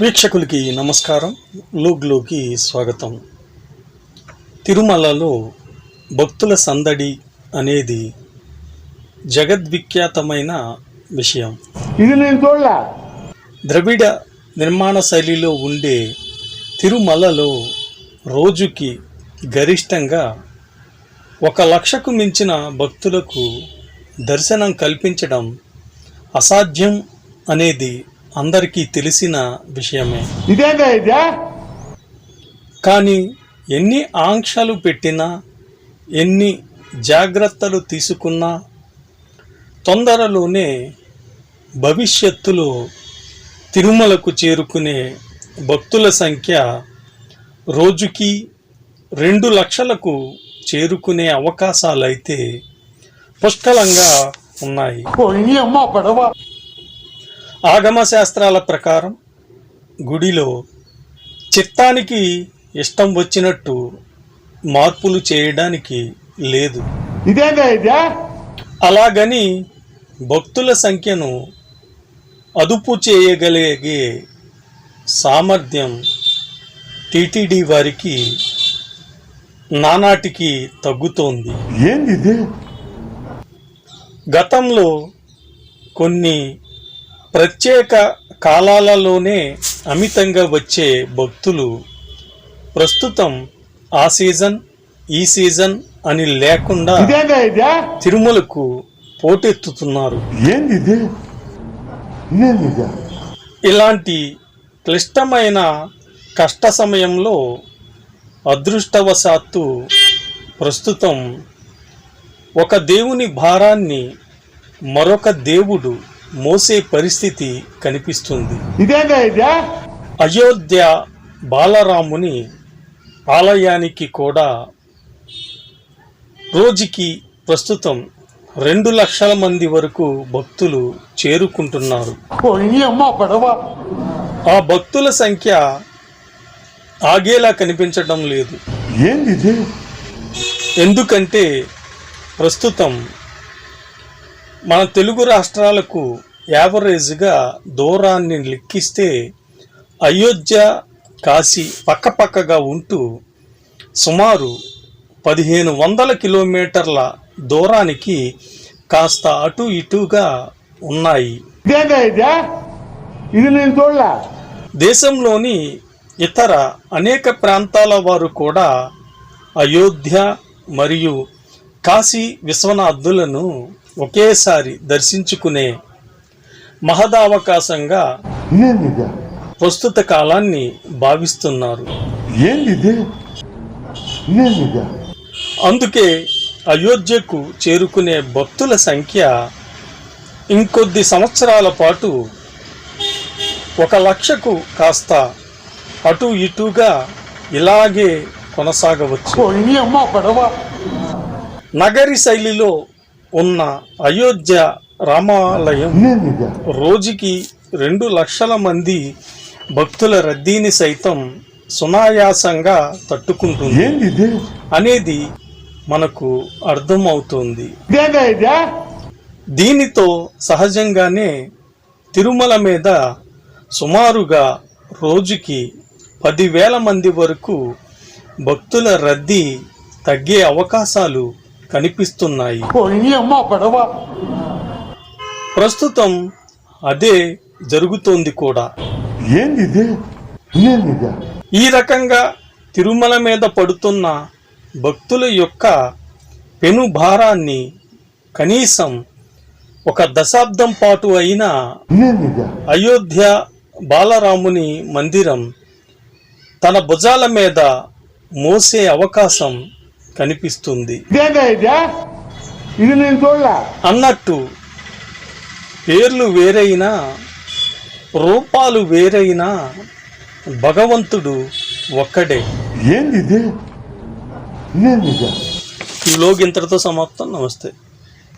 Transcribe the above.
వీక్షకులకి నమస్కారం. లూగ్లోకి స్వాగతం. తిరుమలలో భక్తుల సందడి అనేది జగద్విఖ్యాతమైన విషయం. ఇది నేను చూడలే. ద్రవిడ నిర్మాణ శైలిలో ఉండే తిరుమలలో రోజుకి గరిష్టంగా ఒక లక్షకు మించిన భక్తులకు దర్శనం కల్పించడం అసాధ్యం అనేది అందరికీ తెలిసిన విషయమే. ఇదేందా ఇదే? కానీ ఎన్ని ఆంక్షలు పెట్టినా ఎన్ని జాగ్రత్తలు తీసుకున్నా తొందరలోనే భవిష్యత్తులో తిరుమలకు చేరుకునే భక్తుల సంఖ్య రోజుకి రెండు లక్షలకు చేరుకునే అవకాశాలైతే పుష్కలంగా ఉన్నాయి. ఆగమ శాస్త్రాల ప్రకారం గుడిలో చిత్తానికి ఇష్టం వచ్చినట్టు మార్పులు చేయడానికి లేదు. అలాగని భక్తుల సంఖ్యను అదుపు చేయగలిగే సామర్థ్యం టీటీడీ వారికి నానాటికి తగ్గుతోంది. గతంలో కొన్ని ప్రత్యేక కాలాలలోనే అమితంగా వచ్చే భక్తులు ప్రస్తుతం ఆ సీజన్ ఈ సీజన్ అని లేకుండా తిరుమలకు పోటెత్తుతున్నారు. ఇలాంటి క్లిష్టమైన కష్ట సమయంలో అదృష్టవశాత్తు ప్రస్తుతం ఒక దేవుని భారాన్ని మరొక దేవుడు మోసే పరిస్థితి కనిపిస్తుంది. అయోధ్య బాలరాముని ఆలయానికి కూడా రోజుకి ప్రస్తుతం రెండు లక్షల మంది వరకు భక్తులు చేరుకుంటున్నారు. ఆ భక్తుల సంఖ్య ఆగేలా కనిపించడం లేదు. ఎందుకంటే ప్రస్తుతం మన తెలుగు రాష్ట్రాలకు యావరేజ్గా దూరాన్ని లెక్కిస్తే అయోధ్య కాశీ పక్కపక్కగా ఉంటూ సుమారు పదిహేను వందల కిలోమీటర్ల దూరానికి కాస్త అటు ఇటుగా ఉన్నాయి. ఇది నేను చూడలే. దేశంలోని ఇతర అనేక ప్రాంతాల వారు కూడా అయోధ్య మరియు కాశీ విశ్వనాథులను ఒకేసారి దర్శించుకునే మహదావకాశంగా ప్రస్తుత కాలాన్ని భావిస్తున్నారు. అందుకే అయోధ్యకు చేరుకునే భక్తుల సంఖ్య ఇంకొద్ది సంవత్సరాల పాటు ఒక లక్షకు కాస్త అటు ఇటుగా ఇలాగే కొనసాగవచ్చు. నగరి శైలిలో ఉన్న అయోధ్య రామాలయం రోజుకి రెండు లక్షల మంది భక్తుల రద్దీని సైతం సునాయాసంగా తట్టుకుంటుంది. అనేది మనకు అర్థమవుతుంది. దీనితో సహజంగానే తిరుమల మీద సుమారుగా రోజుకి పదివేల మంది వరకు భక్తుల రద్దీ తగ్గే అవకాశాలు కనిపిస్తున్నాయి. ప్రస్తుతం అదే జరుగుతోంది కూడా. ఈ రకంగా తిరుమల మీద పడుతున్న భక్తుల యొక్క పెను భారాన్ని కనీసం ఒక దశాబ్దం పాటు అయినా అయోధ్య బాలరాముని మందిరం తన భుజాల మీద మోసే అవకాశం కనిపిస్తుంది. ఇదే నేను చూడలే. అన్నట్టు పేర్లు వేరైనా రూపాలు వేరైనా భగవంతుడు ఒక్కడే. ఏంది ఇది? ఈ లోగ్ ఇంతటితో సమాప్తం. నమస్తే.